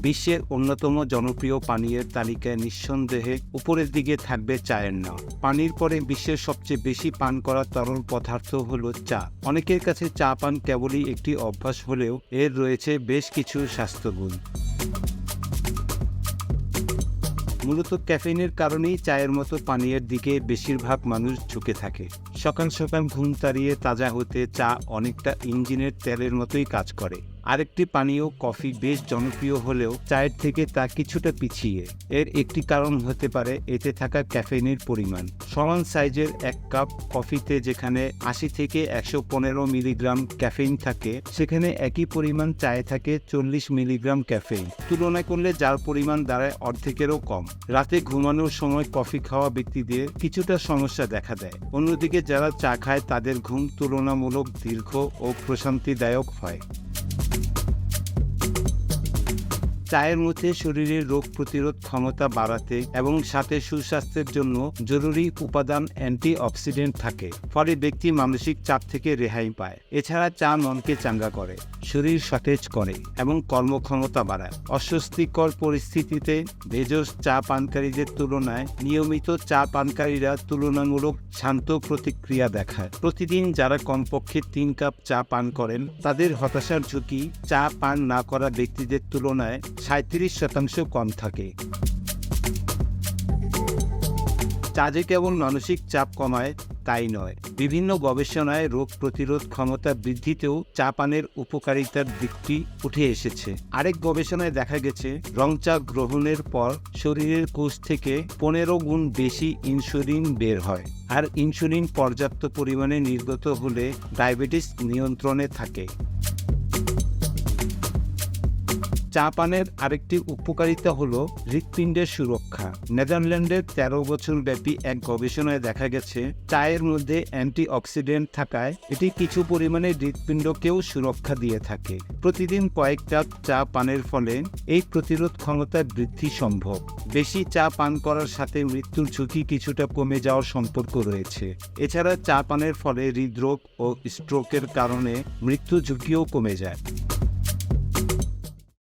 বিশ্বের অন্যতম জনপ্রিয় পানীয়ের তালিকায় নিঃসন্দেহে উপরের দিকে থাকবে চায়ের নাম। পানির পরে বিশ্বের সবচেয়ে বেশি পান করা তরল পদার্থ হল চা। অনেকের কাছে চা পান কেবলই একটি অভ্যাস হলেও এর রয়েছে বেশ কিছু স্বাস্থ্যগুণ। মূলত ক্যাফেইনের কারণেই চায়ের মতো পানীয়ের দিকে বেশিরভাগ মানুষ ঝুঁকে থাকে। সকাল সকাল ঘুম তাড়িয়ে তাজা হতে চা অনেকটা ইঞ্জিনের তেলের মতোই কাজ করে। আরেকটি পানীয় কফি বেশ জনপ্রিয় হলেও চায়ের থেকে তা কিছুটা পিছিয়ে। এর একটি কারণ হতে পারে এতে থাকা ক্যাফেইনের পরিমাণ। সমান সাইজের এক কাপ কফিতে যেখানে আশি থেকে একশো পনেরো মিলিগ্রাম ক্যাফেইন থাকে, সেখানে একই পরিমাণ চায়ে থাকে চল্লিশ মিলিগ্রাম ক্যাফেইন। তুলনা করলে যার পরিমাণ দাঁড়ায় অর্ধেকেরও কম। রাতে ঘুমানোর সময় কফি খাওয়া ব্যক্তিদের কিছুটা সমস্যা দেখা দেয়। অন্যদিকে যারা চা খায় তাদের ঘুম তুলনামূলক দীর্ঘ ও প্রশান্তিদায়ক হয়। চায়ের মধ্যে শরীরের রোগ প্রতিরোধ ক্ষমতা বাড়াতে এবং সাথে সুস্বাস্থ্যের জন্য জরুরি উপাদান অ্যান্টি অক্সিডেন্ট থাকে, ফলে ব্যক্তি মানসিক চাপ থেকে রেহাই পায়। এছাড়া চা মনকে চাঙ্গা করে, শরীর সতেজ করে এবং কর্মক্ষমতা বাড়ায়। অস্বস্তিকর পরিস্থিতিতে ভেজস চা পানকারীদের তুলনায় নিয়মিত চা পানকারীরা তুলনামূলক শান্ত প্রতিক্রিয়া দেখায়। প্রতিদিন যারা কমপক্ষে তিন কাপ চা পান করেন, তাদের হতাশার ঝুঁকি চা পান না করা ব্যক্তিদের তুলনায় সাঁত্রিশ শতাংশ কম থাকে। যে কেবল মানসিক চাপ কমায়, তাই নয়। বিভিন্ন গবেষণায় রোগ প্রতিরোধ ক্ষমতা বৃদ্ধিতেও চা পানের উপকারিতার দিকটি উঠে এসেছে। আরেক গবেষণায় দেখা গেছে রং চা গ্রহণের পর শরীরের কোষ থেকে পনেরো গুণ বেশি ইনসুলিন বের হয় আর ইনসুলিন পর্যাপ্ত পরিমাণে নির্গত হলে ডায়াবেটিস নিয়ন্ত্রণে থাকে। চা পানের আরেকটি উপকারিতা হল হৃৎপিণ্ডের সুরক্ষা। নেদারল্যান্ডের তেরো বছর ব্যাপী এক গবেষণায় দেখা গেছে, চায়ের মধ্যে অ্যান্টি অক্সিডেন্ট থাকায় এটি কিছু পরিমাণে হৃৎপিণ্ডকেও সুরক্ষা দিয়ে থাকে। প্রতিদিন কয়েক কাপ চা পানের ফলে এই প্রতিরোধ ক্ষমতা বৃদ্ধি সম্ভব। বেশি চা পান করার সাথে মৃত্যুর ঝুঁকি কিছুটা কমে যাওয়ার সম্পর্ক রয়েছে। এছাড়া চা পানের ফলে হৃদরোগ ও স্ট্রোকের কারণে মৃত্যু ঝুঁকিও কমে যায়।